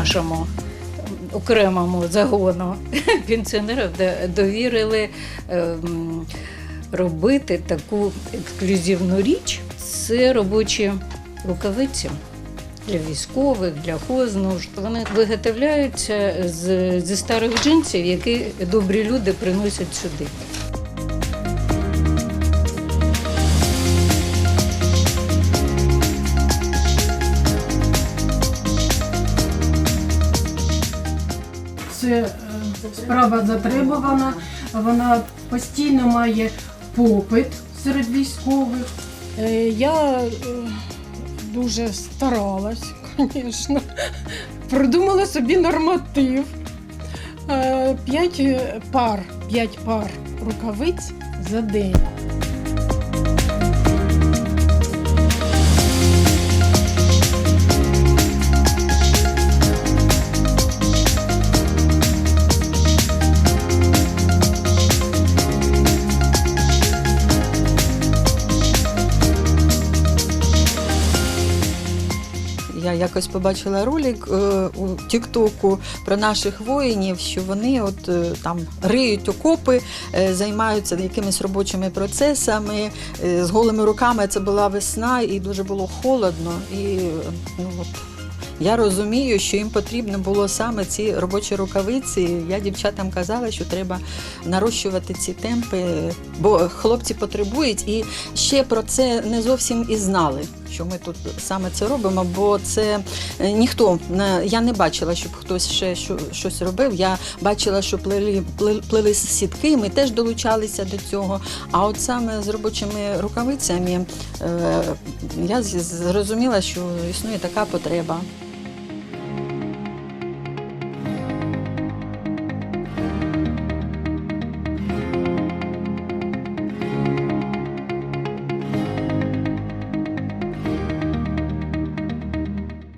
нашому окремому загону пенсіонерів до- довірили ем, робити таку ексклюзивну річ. Це робочі рукавиці для військових, для хознужд. Вони виготовляються з, зі старих джинсів, які добрі люди приносять сюди. Це е, справа затребувана, вона постійно має попит серед військових. Е, Я е, дуже старалась, звісно. Придумала собі норматив. П'ять пар, п'ять пар рукавиць за день. Я якось побачила ролик е, у Тіктоку про наших воїнів, що вони от е, там риють окопи, е, займаються якимись робочими процесами з голими руками. Це була весна і дуже було холодно. І ну от. Я розумію, що їм потрібно було саме ці робочі рукавиці. Я дівчатам казала, що треба нарощувати ці темпи, бо хлопці потребують. І ще про це не зовсім і знали, що ми тут саме це робимо, бо це е, ніхто я не бачила, щоб хтось ще що, щось робив. Я бачила, що плели, плели сітки, ми теж долучалися до цього. А от саме з робочими рукавицями е, я зрозуміла, що існує така потреба.